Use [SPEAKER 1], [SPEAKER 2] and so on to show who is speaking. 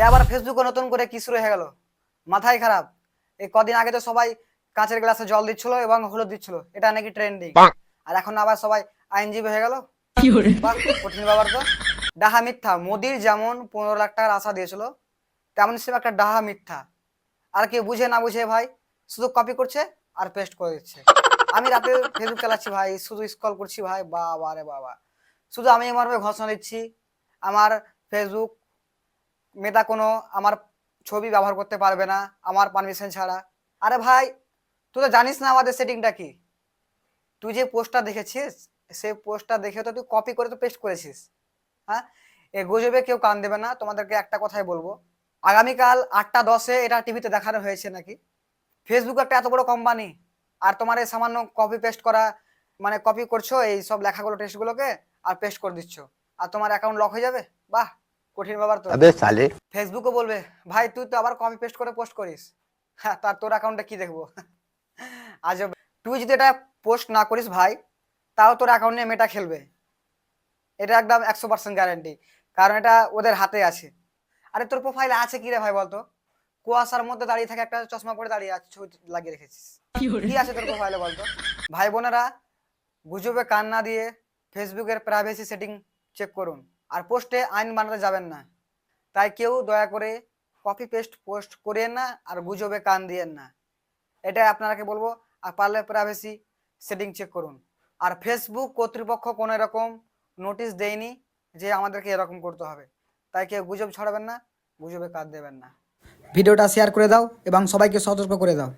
[SPEAKER 1] এ আবার ফেসবুকে নতুন করে কি শুরু হয়ে গেল? মাথায় খারাপ। এই কদিন আগে তো সবাই কাঁচের গ্লাসে জল দিচ্ছিল এবং হলুদ দিচ্ছিল। এটা নাকি ট্রেন্ডিং আর এখন আবার সবাই আইনজীবী হয়ে গেল। কঠিন ব্যাপার তো। ডাহা মিথ্যা। মোদির যেমন পনেরো লাখ টাকার আশা দিয়েছিল তেমন সে একটা ডাহা মিথ্যা। আর কেউ বুঝে না বুঝে ভাই শুধু কপি করছে আর পেস্ট করে দিচ্ছে। আমি রাতে ফেসবুক চালাচ্ছি ভাই শুধু স্ক্রল করছি ভাই। বাবা রে বাবা। শুধু আমি আমার ঘোষণা দিচ্ছি আমার ফেসবুক মেটা কোনো আমার ছবি ব্যবহার করতে পারবে না, আমার পারমিশন ছাড়া। আরে ভাই, তুই তো জানিস না আমাদের সেটিংটা কি? তুই যে পোস্টটা দেখেছিস, সেই পোস্টটা দেখে তো তুই কপি করে তো পেস্ট করেছিস। হ্যাঁ? এ গুজবে কেউ কান দেবে না, তোমাদেরকে একটা কথাই বলব। আগামীকাল আটটা দশে এটা টিভিতে দেখানো হয়েছে নাকি? ফেসবুক একটা এত বড় কোম্পানি আর তোমার এই সামান্য কপি পেস্ট করা মানে কপি করছ, এই সব লেখাগুলো টেস্টগুলোকে আর পেস্ট করে দিচ্ছ। আর তোমার অ্যাকাউন্ট লক হয়ে যাবে? বাহ! কঠিন ব্যাপার তো।
[SPEAKER 2] আবে সালে।
[SPEAKER 1] ফেসবুকও বলবে ভাই তুই তো আবার কপি পেস্ট করে পোস্ট করিস। হ্যাঁ তার তোর অ্যাকাউন্টটা কি দেখব? আজ তুই যদি এটা পোস্ট না করিস ভাই তাও তোর অ্যাকাউন্ট নিয়ে মেটা খেলবে। এটা একদম একশো পার্সেন্ট গ্যারান্টি কারণ এটা ওদের হাতে আছে। আরে তোর প্রোফাইল আছে কি রে ভাই বলতো? কুয়াশার মধ্যে দাঁড়িয়ে থাকে একটা চশমা পরে দাঁড়িয়ে আছে ছবি লাগিয়ে রেখেছিস। কি আছে তোর প্রোফাইলে বলতো? ভাই বোনেরা গুজবে কান না দিয়ে ফেসবুকের প্রাইভেসি সেটিং চেক করুন। আর পোস্টে আইন বানাতে যাবেন না। তাই কেউ দয়া করে কপি পেস্ট পোস্ট করিয়েন না আর গুজবে কান দিয়েন না। এটা আপনারাকে বলব, আর পারলে প্রাইভেসি সেটিং চেক করুন। আর ফেসবুক কর্তৃপক্ষ কোনো এরকম নোটিশ দেয়নি যে আমাদেরকে এরকম করতে হবে। তাই কেউ গুজব ছড়াবেন না, গুজবে কান দেবেন না। ভিডিওটা শেয়ার করে দাও এবং সবাইকে সতর্ক করে দাও।